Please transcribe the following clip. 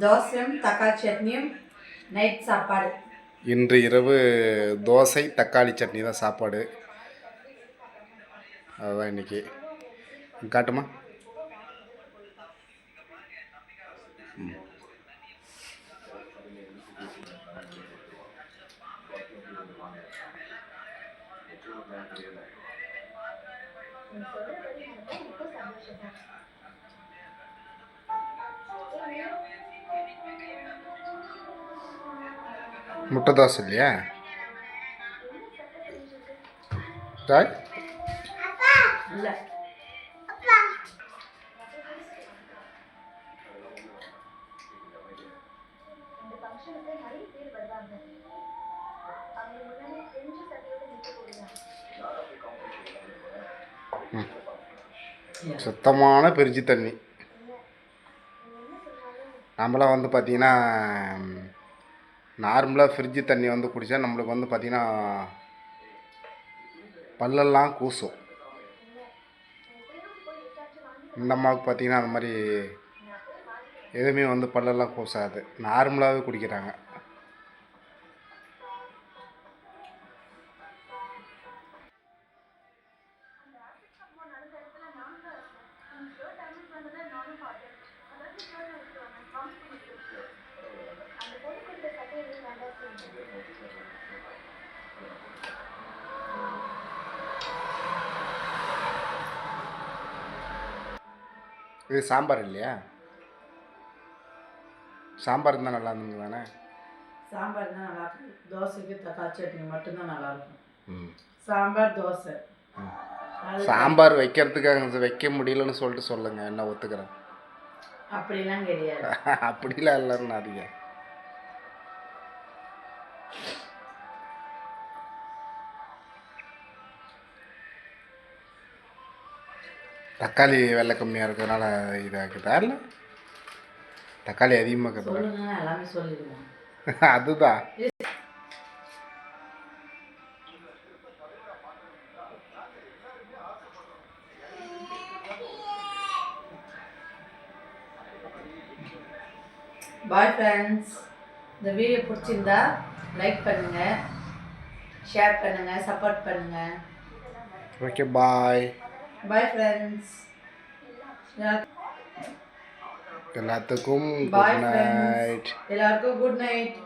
தோசையும் தக்காளி சட்னியும் நைட் சாப்பாடு. இன்று இரவு தோசை தக்காளி சட்னி தான் சாப்பாடு. அதுதான் இன்னைக்கு. காட்டுமா? ம். முட்டை தோசை இல்லையா? இல்லை. சுத்தமான பிரிட்ஜு தண்ணி. நம்மளாம் வந்து பார்த்திங்கன்னா நார்மலாக ஃப்ரிட்ஜு தண்ணி வந்து குடித்தா நம்மளுக்கு வந்து பார்த்திங்கன்னா பல்லெல்லாம் கூசும். இந்த அம்மாவுக்கு பார்த்திங்கன்னா அந்த மாதிரி எதுவுமே வந்து பல்லெல்லாம் கூசாது. நார்மலாகவே குடிக்கிறாங்க. இது சாம்பார் இல்லையா? சாம்பார் இருந்தால் நல்லா இருந்தது தானே? சாம்பார் தான் நல்லா இருக்கும். தோசைக்கு தக்காளி சட்னி மட்டும்தான் நல்லா இருக்கும். ம். சாம்பார் தோசை. சாம்பார் வைக்கிறதுக்காக வைக்க முடியலன்னு சொல்லிட்டு சொல்லுங்க. என்ன ஒத்துக்கிறேன். அப்படிலாம் கிடையாது. அப்படிலாம் இல்லைன்னு அதிக தக்காளி விலை கம்மியாக இருக்கிறதுனால இதாகுதா இல்லை? தக்காளி அதிகமாக இருக்கிறது அதுதான் பாய் ஃப்ரெண்ட்ஸ் இந்த வீடியோ பிடிச்சிருந்தா லைக் பண்ணுங்க ஷேர் பண்ணுங்க சப்போர்ட் பண்ணுங்க. ஓகே பாய் பாய் ஃப்ரெண்ட்ஸ் எல்லாத்துக்கும் பாய் குட் ஃப்ரெண்ட்ஸ் நைட் எல்லாருக்கும் குட் நைட்